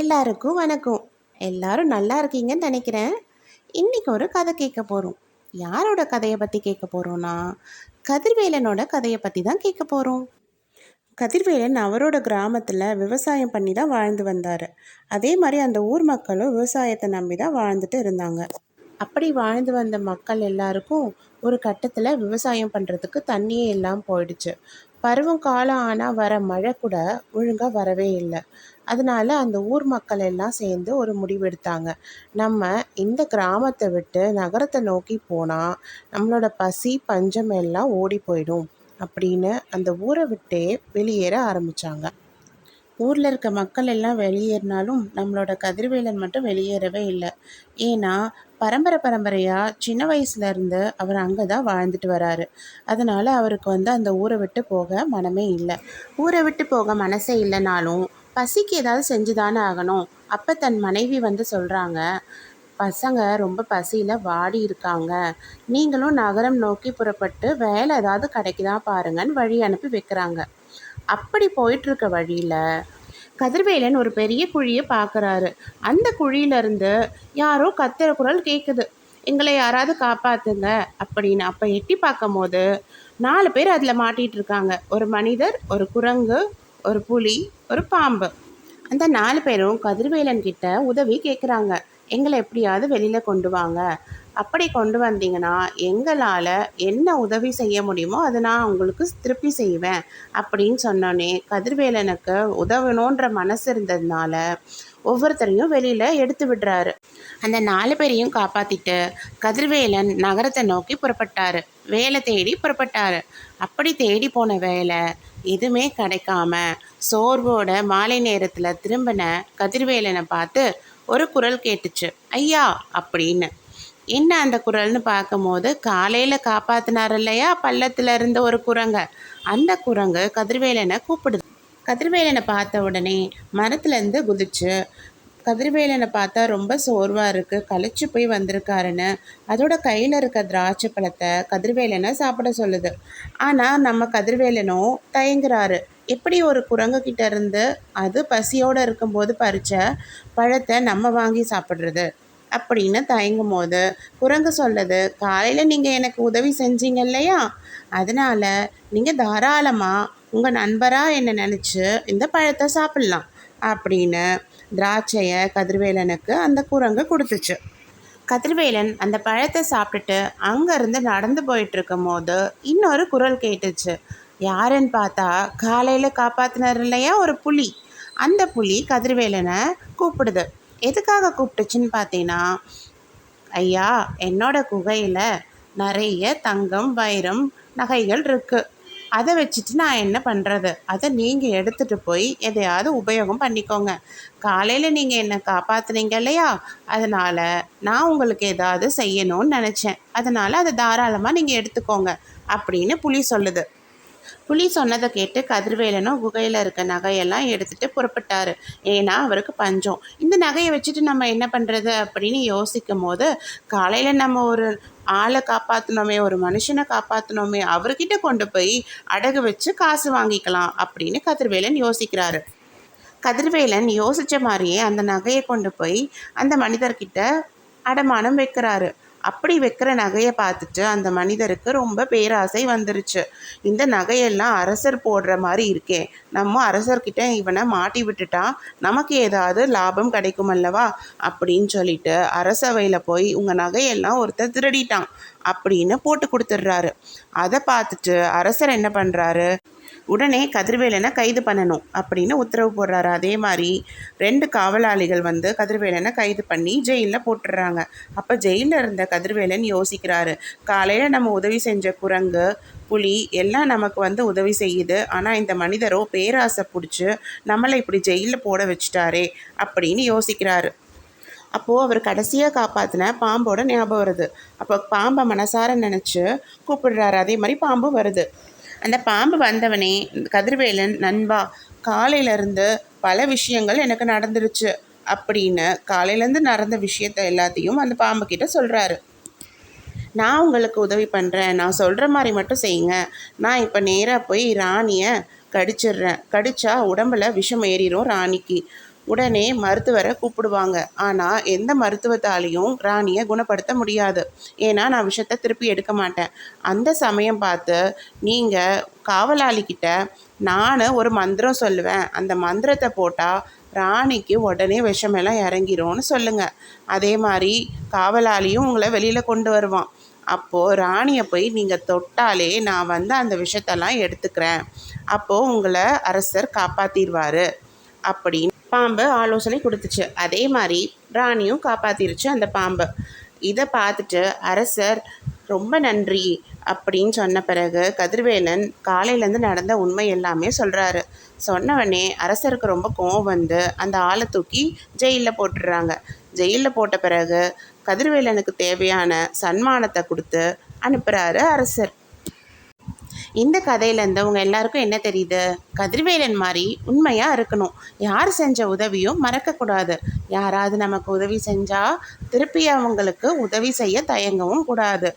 எல்லாருக்கும் வணக்கம். எல்லாரும் நல்லா இருக்கீங்கன்னு நினைக்கிறேன். இன்னைக்கு ஒரு கதை கேட்க போகிறோம் யாரோட கதையை பற்றி கேட்க போகிறோம்னா கதிர்வேலனோட கதையை பற்றி தான் கேட்க போகிறோம் கதிர்வேலன் அவரோட கிராமத்தில் விவசாயம் பண்ணி தான் வாழ்ந்து வந்தார். அதே மாதிரி அந்த ஊர் மக்களும் விவசாயத்தை நம்பி தான் வாழ்ந்துட்டு இருந்தாங்க. அப்படி வாழ்ந்து வந்த மக்கள் எல்லாருக்கும் ஒரு கட்டத்தில் விவசாயம் பண்ணுறதுக்கு தண்ணியே எல்லாம் போயிடுச்சு. பருவம் காலம் ஆனால் வர மழை கூட ஒழுங்காக வரவே இல்லை. அதனால அந்த ஊர் மக்கள் எல்லாம் சேர்ந்து ஒரு முடிவெடுத்தாங்க நம்ம இந்த கிராமத்தை விட்டு நகரத்தை நோக்கி போனால் நம்மளோட பசி பஞ்சம் எல்லாம் ஓடி போயிடும் அப்படின்னு அந்த ஊரை விட்டே வெளியேற ஆரம்பித்தாங்க ஊரில் இருக்க மக்கள் எல்லாம் வெளியேறினாலும் நம்மளோட கதிர்வேலன் மட்டும் வெளியேறவே இல்லை. ஏன்னா பரம்பரை பரம்பரையாக சின்ன வயசுலேருந்து அவர் அங்கே தான் வாழ்ந்துட்டு வராரு. அதனால் அவருக்கு வந்து அந்த ஊரை விட்டு போக மனமே இல்லை. ஊரை விட்டு போக மனசே இல்லைனாலும் பசிக்கு ஏதாவது செஞ்சு தானே ஆகணும். அப்போ தன் மனைவி வந்து சொல்கிறாங்க பசங்க ரொம்ப பசியில் வாடி இருக்காங்க. நீங்களும் நகரம் நோக்கி புறப்பட்டு வேலை ஏதாவது கிடைக்குதா பாருங்கன்னு வழி அனுப்பி வைக்கிறாங்க. அப்படி போயிட்டுருக்க வழியில் கதிர்வேலன் ஒரு பெரிய குழியை பார்க்குறாரு அந்த குழியிலேருந்து யாரோ கத்துற குரல் கேட்குது எங்களை யாராவது காப்பாத்துங்க அப்படின்னு அப்போ எட்டி பார்க்கும் போது நாலு பேர் அதில் மாட்டிகிட்டு இருக்காங்க. ஒரு மனிதர் ஒரு குரங்கு ஒரு புலி ஒரு பாம்பு. அந்த நாலு பேரும் கதிர்வேலன் கிட்ட உதவி கேட்குறாங்க எங்களை எப்படியாவது வெளியில் கொண்டு வாங்க. அப்படி கொண்டு வந்தீங்கன்னா எங்களால் என்ன உதவி செய்ய முடியுமோ அதை நான் உங்களுக்கு திருப்பி செய்வேன் அப்படின்னு சொன்னோன்னே கதிர்வேலனுக்கு உதவணுன்ற மனசு இருந்ததுனால ஒவ்வொருத்தரையும் வெளியில் எடுத்து விடுறாரு. அந்த நாலு பேரையும் காப்பாற்றிட்டு கதிர்வேலன் நகரத்தை நோக்கி புறப்பட்டார். வேலை தேடி புறப்பட்டார். அப்படி தேடி போன வேலை எதுவுமே கிடைக்காம சோர்வோட மாலை நேரத்தில் திரும்பின கதிர்வேலனை பார்த்து ஒரு குரல் கேட்டுச்சு. ஐயா அப்படின்னு. என்ன அந்த குரல்னு பார்க்கும்போது காலையில் காப்பாத்தினார் இல்லையா? பள்ளத்தில் இருந்த ஒரு குரங்க. அந்த குரங்கு கதிர்வேலனை கூப்பிடுது. கதிர்வேலனை பார்த்த உடனே மரத்துலேருந்து குதிச்சு கதிர்வேலனை பார்த்தா ரொம்ப சோர்வாக இருக்குது களைச்சு போய் வந்திருக்காருன்னு. அதோட கையில் இருக்க திராட்சை பழத்தை கதிர்வேலனை சாப்பிட சொல்லுது. ஆனால் நம்ம கதிர்வேலனும் தயங்குறாரு. எப்படி ஒரு குரங்கு கிட்ட இருந்து அது பசியோடு இருக்கும்போது பறித்த பழத்தை நம்ம வாங்கி சாப்பிட்றது? அப்படின்னு தயங்கும் போது குரங்கு சொல்லுது காலையில் நீங்கள் எனக்கு உதவி செஞ்சீங்க இல்லையா? அதனால் நீங்கள் தாராளமாக உங்கள் நண்பராக என்னை நினச்சி இந்த பழத்தை சாப்பிட்லாம். அப்படின்னு திராட்சையை கதிர்வேலனுக்கு அந்த குரங்கு கொடுத்துச்சு. கதிர்வேலன் அந்த பழத்தை சாப்பிட்டுட்டு அங்கேருந்து நடந்து போயிட்டுருக்கும் போது இன்னொரு குரல் கேட்டுச்சு. யாருன்னு பார்த்தா காலையில் காப்பாற்றினார் இல்லையா ஒரு புலி. அந்த புலி கதிர்வேலனை கூப்பிடுது. எதுக்காக கூப்பிட்டுச்சுன்னு பார்த்தீங்கன்னா ஐயா என்னோட குகையில் நிறைய தங்கம் வைரம் நகைகள் இருக்குது அதை வச்சுட்டு நான் என்ன பண்ணுறது அதை நீங்கள் எடுத்துகிட்டு போய் எதையாவது உபயோகம் பண்ணிக்கோங்க. காலையில் நீங்கள் என்னை காப்பாற்றுனீங்க இல்லையா? அதனால் நான் உங்களுக்கு ஏதாவது செய்யணும்னு நினச்சேன். அதனால் அதை தாராளமாக நீங்கள் எடுத்துக்கோங்க அப்படின்னு புலி சொல்லுது. புலி சொன்னதை கேட்டு கதிர்வேலனும் குகையில் இருக்க நகையெல்லாம் எடுத்துகிட்டு புறப்பட்டார். ஏன்னா அவருக்கு பஞ்சம். இந்த நகையை வச்சுட்டு நம்ம என்ன பண்ணுறது அப்படின்னு யோசிக்கும் போது காலையில் நம்ம ஒரு ஆளை காப்பாற்றினோமே ஒரு மனுஷனை காப்பாற்றினோமே அவர்கிட்ட கொண்டு போய் அடகு வச்சு காசு வாங்கிக்கலாம் அப்படின்னு கதிர்வேலன் யோசிக்கிறாரு. கதிர்வேலன் யோசித்த மாதிரியே அந்த நகையை கொண்டு போய் அந்த மனிதர்கிட்ட அடமானம் வைக்கிறாரு. அப்படி வைக்கிற நகையை பார்த்துட்டு அந்த மனிதருக்கு ரொம்ப பேராசை வந்துருச்சு. இந்த நகையெல்லாம் அரசர் போடுற மாதிரி இருக்கே. நம்ம அரசர்கிட்ட இவனை மாட்டி விட்டுட்டா நமக்கு ஏதாவது லாபம் கிடைக்கும் அல்லவா அப்படின்னு சொல்லிட்டு அரசவையில் போய் உங்கள் நகையெல்லாம் ஒருத்தர் திருடிட்டான். அப்படின்னு போட்டு கொடுத்துட்றாரு. அதை பார்த்துட்டு அரசர் என்ன பண்ணுறாரு உடனே கதிர்வேலனை கைது பண்ணணும் அப்படின்னு உத்தரவு போடுறாரு. அதே மாதிரி ரெண்டு காவலாளிகள் வந்து கதிர்வேலனை கைது பண்ணி ஜெயிலில் போட்டுடுறாங்க. அப்போ ஜெயிலில் இருந்த கதிர்வேலன் யோசிக்கிறாரு. காலையில் நம்ம உதவி செஞ்ச குரங்கு புலி எல்லாம் நமக்கு வந்து உதவி செய்யுது. ஆனால் இந்த மனிதரோ பேராசை பிடிச்சி நம்மளை இப்படி ஜெயிலில் போட வச்சுட்டாரே அப்படின்னு யோசிக்கிறாரு. அப்போது அவர் கடைசியாக காப்பாற்றின பாம்போட ஞாபகம் வருது. அப்போ பாம்பை மனசார நினச்சி கூப்பிடுறாரு. அதே மாதிரி பாம்பு வருது. அந்த பாம்பு வந்தவனே கதிர்வேலன் நண்பா காலையிலேருந்து பல விஷயங்கள் எனக்கு நடந்துருச்சு அப்படின்னு காலையிலேருந்து நடந்த விஷயத்த எல்லாத்தையும் அந்த பாம்பு கிட்ட சொல்கிறாரு நான் உங்களுக்கு உதவி பண்ணுறேன் நான் சொல்கிற மாதிரி மட்டும் செய்யுங்க. நான் இப்போ நேராக போய் ராணியை கடிச்சிடுறேன். கடிச்சா உடம்புல விஷம் ஏறிடும் ராணிக்கு. உடனே மருத்துவரை கூப்பிடுவாங்க. ஆனால் எந்த மருத்துவத்தாலையும் ராணியை குணப்படுத்த முடியாது. ஏன்னா நான் விஷத்தை திருப்பி எடுக்க மாட்டேன். அந்த சமயம் பார்த்து நீங்கள் காவலாளிக்கிட்ட நான் ஒரு மந்திரம் சொல்லுவேன். அந்த மந்திரத்தை போட்டால் ராணிக்கு உடனே விஷமெல்லாம் இறங்கிரும்னு சொல்லுங்கள் அதே மாதிரி காவலாளியும் உங்களை வெளியில் கொண்டு வருவான். அப்போது ராணியை போய் நீங்கள் தொட்டாலே நான் வந்து அந்த விஷத்தெல்லாம் எடுத்துக்கிறேன். அப்போது உங்களை அரசர் காப்பாற்றிடுவார் அப்படின்னு பாம்பு ஆலோசனை கொடுத்துச்சு. அதே மாதிரி ராணியும் காப்பாற்றிருச்சு அந்த பாம்பை. இதை பார்த்துட்டு அரசர் ரொம்ப நன்றி அப்படின்னு சொன்ன பிறகு கதிர்வேலன் காலையிலேருந்து நடந்த உண்மை எல்லாமே சொல்கிறாரு சொன்னவொடனே அரசருக்கு ரொம்ப கோவம் வந்து அந்த ஆளை தூக்கி ஜெயிலில் போட்டுடுறாங்க. ஜெயிலில் போட்ட பிறகு கதிர்வேலனுக்கு தேவையான சன்மானத்தை கொடுத்து அனுப்புகிறாரு அரசர். இந்த கதையிலேருந்து உங்கள் எல்லாருக்கும் என்ன தெரியுது? கதிர்வேலன் மாதிரி உண்மையாக இருக்கணும். யார் செஞ்ச உதவியும் மறக்கக்கூடாது யாராவது நமக்கு உதவி செஞ்சால் திருப்பி அவங்களுக்கு உதவி செய்ய தயங்கவும் கூடாது.